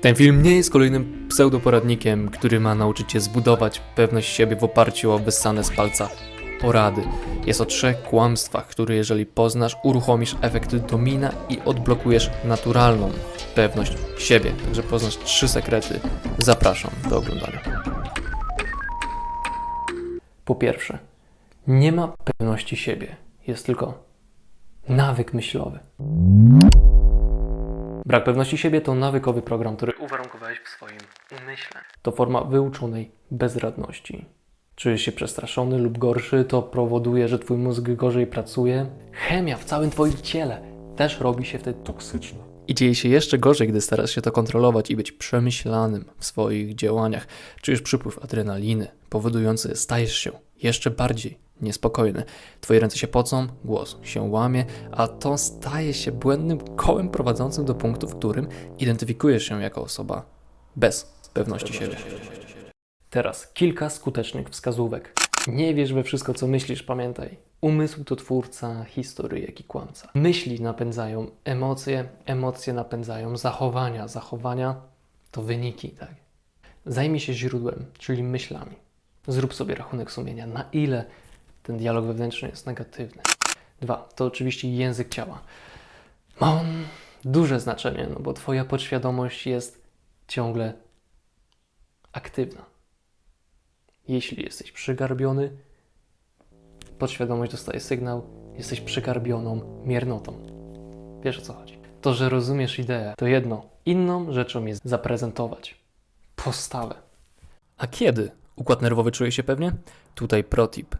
Ten film nie jest kolejnym pseudoporadnikiem, który ma nauczyć cię zbudować pewność siebie w oparciu o wyssane z palca porady. Jest o trzech kłamstwach, które jeżeli poznasz, uruchomisz efekt domina i odblokujesz naturalną pewność siebie. Także poznasz trzy sekrety. Zapraszam do oglądania. Po pierwsze, nie ma pewności siebie. Jest tylko nawyk myślowy. Brak pewności siebie to nawykowy program, który uwarunkowałeś w swoim umyśle. To forma wyuczonej bezradności. Czujesz się przestraszony lub gorszy, to powoduje, że twój mózg gorzej pracuje. Chemia w całym twoim ciele też robi się wtedy toksyczna. I dzieje się jeszcze gorzej, gdy starasz się to kontrolować i być przemyślanym w swoich działaniach. Czujesz przypływ adrenaliny, powodujący stajesz się jeszcze bardziej niespokojny. Twoje ręce się pocą, głos się łamie, a to staje się błędnym kołem prowadzącym do punktu, w którym identyfikujesz się jako osoba bez pewności siebie. Teraz kilka skutecznych wskazówek. Nie wierz we wszystko, co myślisz, pamiętaj. Umysł to twórca historyjek i kłamca. Myśli napędzają emocje, emocje napędzają zachowania, zachowania to wyniki, tak? Zajmij się źródłem, czyli myślami. Zrób sobie rachunek sumienia, na ile ten dialog wewnętrzny jest negatywny. Dwa, to oczywiście język ciała. Ma on duże znaczenie, no bo Twoja podświadomość jest ciągle aktywna. Jeśli jesteś przygarbiony, podświadomość dostaje sygnał, jesteś przygarbioną miernotą. Wiesz o co chodzi. To, że rozumiesz ideę, to jedno. Inną rzeczą jest zaprezentować postawę. A kiedy układ nerwowy czuje się pewnie? Tutaj protip.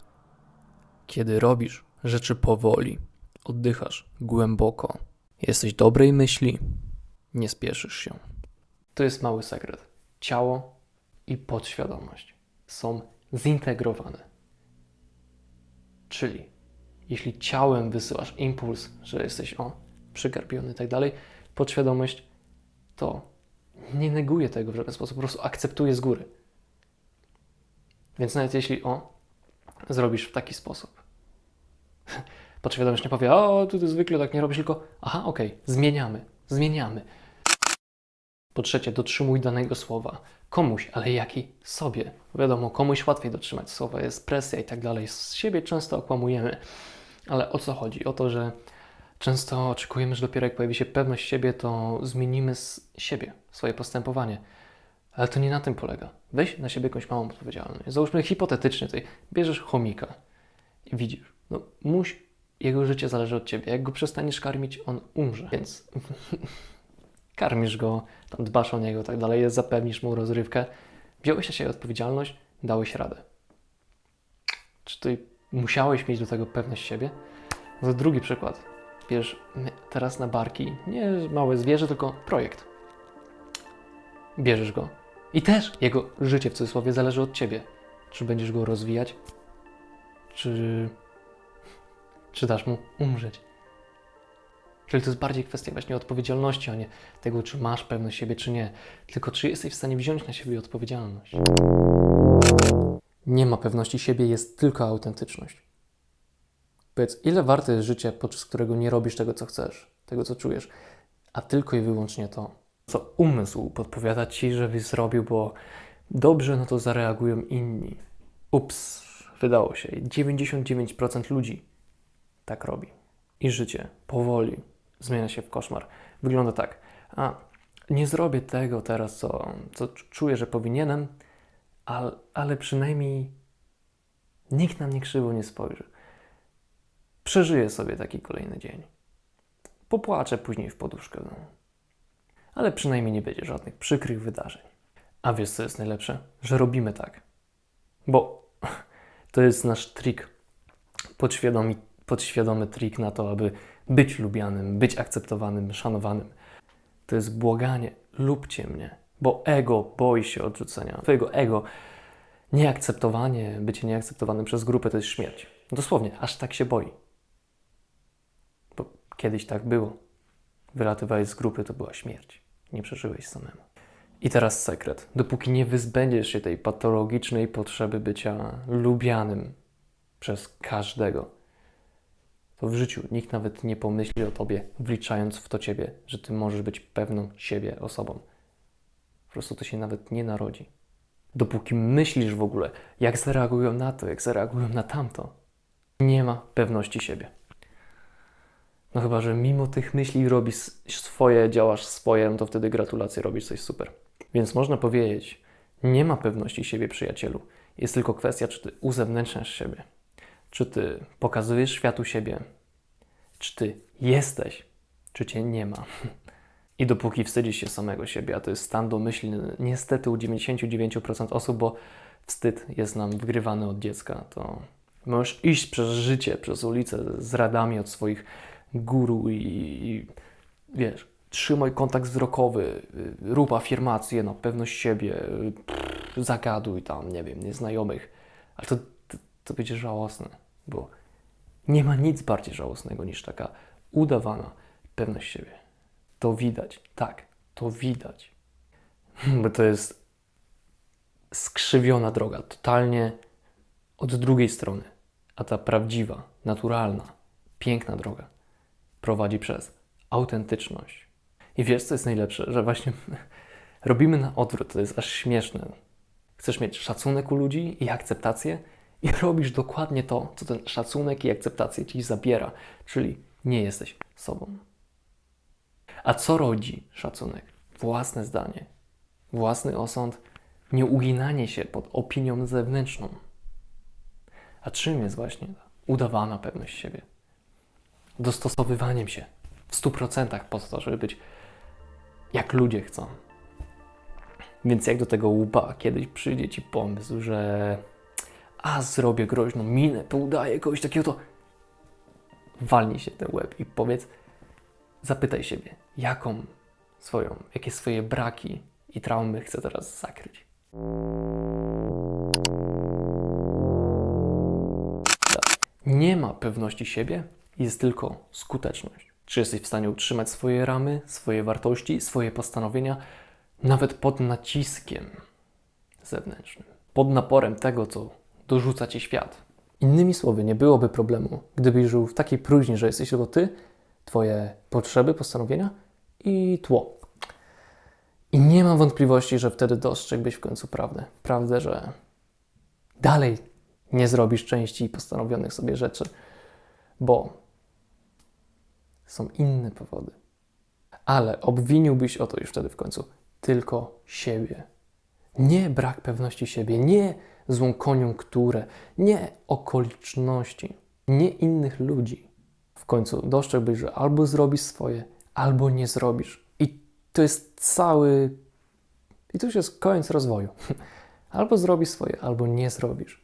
Kiedy robisz rzeczy powoli, oddychasz głęboko, jesteś dobrej myśli, nie spieszysz się. To jest mały sekret. Ciało i podświadomość są zintegrowane. Czyli jeśli ciałem wysyłasz impuls, że jesteś o, przygarbiony i tak dalej, podświadomość to nie neguje tego w żaden sposób, po prostu akceptuje z góry. Więc nawet jeśli o, zrobisz w taki sposób, podświadomość nie powie, o, ty, ty zwykle tak nie robisz, tylko aha, okej, zmieniamy, zmieniamy. Po trzecie, dotrzymuj danego słowa. Komuś, ale jaki? Sobie. Wiadomo, komuś łatwiej dotrzymać słowa, jest presja i tak dalej. Z siebie często okłamujemy. Ale o co chodzi? O to, że często oczekujemy, że dopiero jak pojawi się pewność siebie, to zmienimy z siebie swoje postępowanie. Ale to nie na tym polega. Weź na siebie jakąś małą odpowiedzialność. Załóżmy hipotetycznie tutaj, bierzesz chomika i widzisz, no muś, jego życie zależy od ciebie. Jak go przestaniesz karmić, on umrze. Więc karmisz go, tam dbasz o niego, tak dalej, zapewnisz mu rozrywkę. Wziąłeś na siebie odpowiedzialność, dałeś radę. Czy ty musiałeś mieć do tego pewność siebie? No drugi przykład. Bierz teraz na barki nie małe zwierzę, tylko projekt. Bierzesz go. I też jego życie w cudzysłowie zależy od ciebie. Czy będziesz go rozwijać, czy, czy dasz mu umrzeć. Czyli to jest bardziej kwestia właśnie odpowiedzialności, a nie tego, czy masz pewność siebie, czy nie. Tylko czy jesteś w stanie wziąć na siebie odpowiedzialność. Nie ma pewności siebie, jest tylko autentyczność. Powiedz, ile warte jest życie, podczas którego nie robisz tego, co chcesz, tego, co czujesz, a tylko i wyłącznie to, co umysł podpowiada ci, żebyś zrobił, bo dobrze no to zareagują inni. Ups, wydało się. 99% ludzi tak robi. I życie powoli zmienia się w koszmar. Wygląda tak. A nie zrobię tego teraz, co, co czuję, że powinienem, ale, ale przynajmniej nikt na mnie krzywo nie spojrzy. Przeżyję sobie taki kolejny dzień. Popłaczę później w poduszkę. No. Ale przynajmniej nie będzie żadnych przykrych wydarzeń. A wiesz, co jest najlepsze? Że robimy tak. Bo to jest nasz trik. Podświadomy, podświadomy trik na to, aby być lubianym, być akceptowanym, szanowanym. To jest błaganie, lubcie mnie, bo ego boi się odrzucenia. Twojego ego nieakceptowanie, bycie nieakceptowanym przez grupę to jest śmierć. Dosłownie, aż tak się boi. Bo kiedyś tak było. Wylatywałeś z grupy, to była śmierć. Nie przeżyłeś samemu. I teraz sekret. Dopóki nie wyzbędziesz się tej patologicznej potrzeby bycia lubianym przez każdego, to w życiu nikt nawet nie pomyśli o tobie, wliczając w to ciebie, że ty możesz być pewną siebie osobą. Po prostu to się nawet nie narodzi. Dopóki myślisz w ogóle, jak zareagują na to, jak zareagują na tamto, nie ma pewności siebie. No chyba, że mimo tych myśli robisz swoje, działasz swoje, no to wtedy gratulacje, robisz coś super. Więc można powiedzieć, nie ma pewności siebie, przyjacielu. Jest tylko kwestia, czy ty uzewnętrzniasz siebie, czy ty pokazujesz światu siebie, czy ty jesteś, czy cię nie ma. I dopóki wstydzisz się samego siebie, a to jest stan domyślny, niestety u 99% osób, bo wstyd jest nam wgrywany od dziecka, to możesz iść przez życie, przez ulicę z radami od swoich guru i, i wiesz, trzymaj kontakt wzrokowy, y, rób afirmacje na pewność siebie, y, pff, zagaduj tam, nie wiem, nieznajomych, ale to, to, będzie żałosne, bo nie ma nic bardziej żałosnego niż taka udawana pewność siebie. To widać, tak, to widać. Bo to jest skrzywiona droga, totalnie od drugiej strony. A ta prawdziwa, naturalna, piękna droga prowadzi przez autentyczność. I wiesz, co jest najlepsze? Że właśnie robimy na odwrót, to jest aż śmieszne. Chcesz mieć szacunek u ludzi i akceptację, i robisz dokładnie to, co ten szacunek i akceptację ci zabiera, czyli nie jesteś sobą. A co rodzi szacunek? Własne zdanie, własny osąd, nieuginanie się pod opinią zewnętrzną. A czym jest właśnie ta udawana pewność siebie? Dostosowywaniem się w 100% po to, żeby być jak ludzie chcą. Więc jak do tego łupa kiedyś przyjdzie ci pomysł, że a zrobię groźną minę, to udaję kogoś takiego, to walnij się ten łeb i powiedz, zapytaj siebie, jaką swoją, jakie swoje braki i traumy chcę teraz zakryć. Nie ma pewności siebie, jest tylko skuteczność. Czy jesteś w stanie utrzymać swoje ramy, swoje wartości, swoje postanowienia, nawet pod naciskiem zewnętrznym, pod naporem tego, co dorzuca ci świat. Innymi słowy, nie byłoby problemu, gdybyś żył w takiej próżni, że jesteś tylko ty, twoje potrzeby, postanowienia i tło. I nie mam wątpliwości, że wtedy dostrzegłbyś w końcu prawdę. Prawdę, że dalej nie zrobisz części postanowionych sobie rzeczy, bo są inne powody. Ale obwiniłbyś o to już wtedy w końcu tylko siebie. Nie brak pewności siebie, nie złą koniunkturę, nie okoliczności, nie innych ludzi. W końcu dostrzegłbyś, że albo zrobisz swoje, albo nie zrobisz. I to jest cały. I to już jest koniec rozwoju. Albo zrobisz swoje, albo nie zrobisz.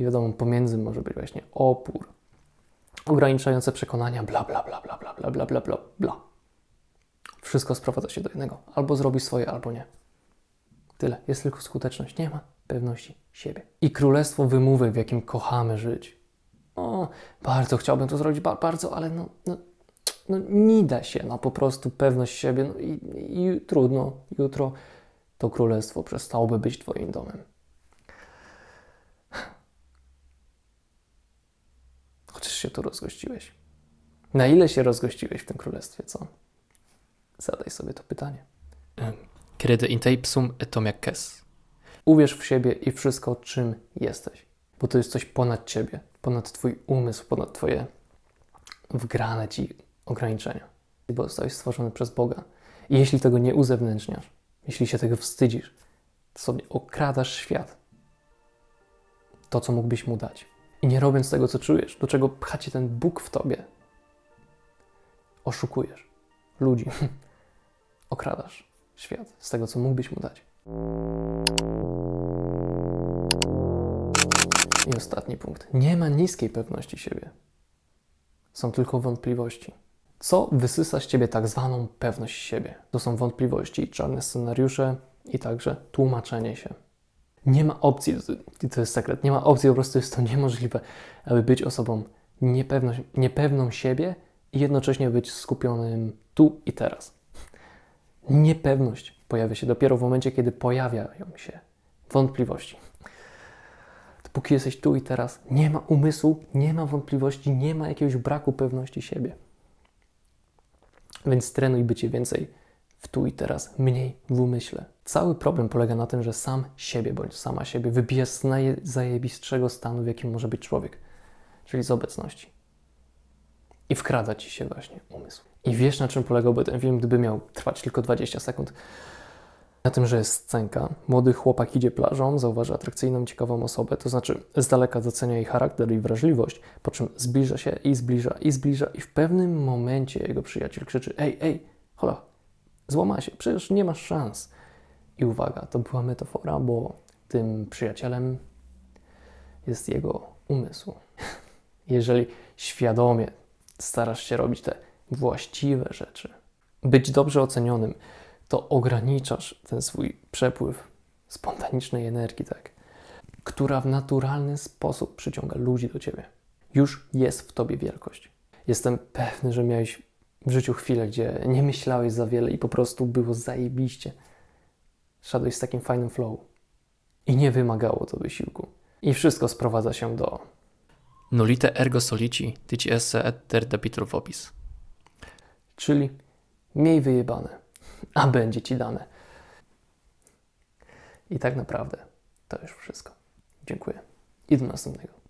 I wiadomo, pomiędzy może być właśnie opór, ograniczające przekonania, bla, bla, bla, bla, bla, bla, bla, bla, bla, bla. Wszystko sprowadza się do jednego. Albo zrobisz swoje, albo nie. Tyle. Jest tylko skuteczność. Nie ma pewności siebie. I królestwo wymówek, w jakim kochamy żyć. O, bardzo chciałbym to zrobić, ba bardzo, ale no, no, no nie da się. No po prostu pewność siebie. No i, i trudno. Jutro to królestwo przestałoby być Twoim domem. Chociaż się tu rozgościłeś. Na ile się rozgościłeś w tym królestwie, co? Zadaj sobie to pytanie. Crede in te ipsum et hoc es. Uwierz w siebie i wszystko, czym jesteś. Bo to jest coś ponad ciebie, ponad twój umysł, ponad twoje wgrane ci ograniczenia. Bo zostałeś stworzony przez Boga. I jeśli tego nie uzewnętrzniasz, jeśli się tego wstydzisz, to sobie okradasz świat. To, co mógłbyś mu dać. I nie robiąc tego, co czujesz, do czego pcha cię ten Bóg w tobie, oszukujesz ludzi, okradasz świat z tego, co mógłbyś mu dać. I ostatni punkt. Nie ma niskiej pewności siebie. Są tylko wątpliwości. Co wysysa z ciebie tak zwaną pewność siebie? To są wątpliwości, czarne scenariusze i także tłumaczenie się. Nie ma opcji, i to jest sekret, nie ma opcji, po prostu jest to niemożliwe, aby być osobą niepewną, niepewną siebie i jednocześnie być skupionym tu i teraz. Niepewność pojawia się dopiero w momencie, kiedy pojawiają się wątpliwości. Dopóki jesteś tu i teraz, nie ma umysłu, nie ma wątpliwości, nie ma jakiegoś braku pewności siebie. Więc trenuj bycie więcej w tu i teraz, mniej w umyśle. Cały problem polega na tym, że sam siebie bądź sama siebie wybijasz z najzajebistszego stanu, w jakim może być człowiek, czyli z obecności. I wkrada ci się właśnie umysł. I wiesz, na czym polegałby ten film, gdyby miał trwać tylko 20 sekund? Na tym, że jest scenka, młody chłopak idzie plażą, zauważa atrakcyjną, ciekawą osobę, to znaczy z daleka docenia jej charakter i wrażliwość, po czym zbliża się i zbliża i zbliża i w pewnym momencie jego przyjaciel krzyczy ej, ej, hola, złama się, przecież nie masz szans. I uwaga, to była metafora, bo tym przyjacielem jest jego umysł. Jeżeli świadomie starasz się robić te właściwe rzeczy, być dobrze ocenionym, to ograniczasz ten swój przepływ spontanicznej energii, tak, która w naturalny sposób przyciąga ludzi do ciebie. Już jest w tobie wielkość. Jestem pewny, że miałeś w życiu chwilę, gdzie nie myślałeś za wiele i po prostu było zajebiście. Szedłeś z takim fajnym flow. I nie wymagało to wysiłku. I wszystko sprowadza się do Nolite ergo solici, dici esse et ter debitur vobis. Czyli miej wyjebane, a będzie ci dane. I tak naprawdę to już wszystko. Dziękuję. I do następnego.